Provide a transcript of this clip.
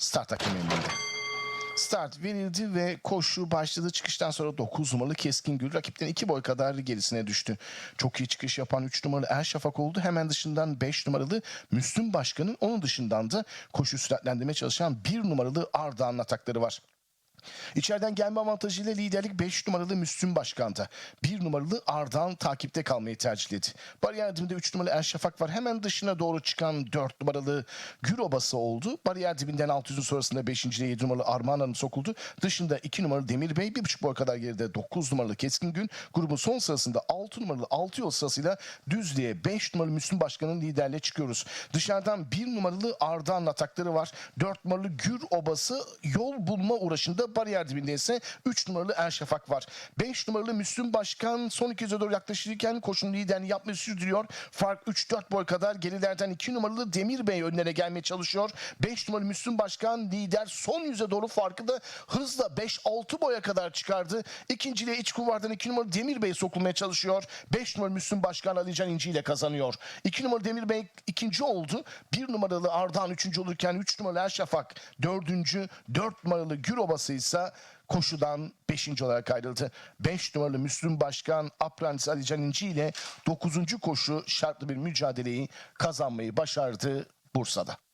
start hakem elinde. Start verildi ve koşu başladı. Çıkıştan sonra 9 numaralı Keskin Gül rakipten 2 boy kadar gerisine düştü. Çok iyi çıkış yapan 3 numaralı Er Şafak oldu. Hemen dışından 5 numaralı Müslüm Başkan'ın onun dışından da koşu süratlendirmeye çalışan 1 numaralı Ardahan atakları var. İçeriden gelme avantajıyla liderlik 5 numaralı Müslüm Başkan'da. 1 numaralı Ardahan takipte kalmayı tercihledi. Bariyer dibinde 3 numaralı Erşafak var. Hemen dışına doğru çıkan 4 numaralı Gür Obası oldu. Bariyer dibinden 600'ün sonrasında 5. ile 7 numaralı Armağan Hanım sokuldu. Dışında 2 numaralı Demir Bey 1,5 boy kadar geride 9 numaralı Keskin Gün. Grubun son sırasında 6 numaralı 6 yol sırasıyla Düzlü'ye 5 numaralı Müslüm Başkan'ın liderliğe çıkıyoruz. Dışarıdan 1 numaralı Ardahan atakları var. 4 numaralı Gür Obası yol bulma uğraşında bariyer dibinde ise 3 numaralı Erşafak var. 5 numaralı Müslüm Başkan son 200'e doğru yaklaşırken koşunun liderliğini yapmayı sürdürüyor. Fark 3-4 boy kadar gerilerden 2 numaralı Demir Bey önlere gelmeye çalışıyor. 5 numaralı Müslüm Başkan lider son yüze doğru farkı da hızla 5-6 boya kadar çıkardı. İkinciliğe iç kulvardan 2 numaralı Demir Bey sokulmaya çalışıyor. 5 numaralı Müslüm Başkan Alican İnci ile kazanıyor. 2 numaralı Demir Bey ikinci oldu. 1 numaralı Ardahan üçüncü olurken 3 numaralı Erşafak dördüncü. 4 numaralı Gür Obası ise koşudan 5. olarak ayrıldı. 5 numaralı Müslüm Başkan Apprentice Alican İnci ile 9. koşu şartlı bir mücadeleyi kazanmayı başardı Bursa'da.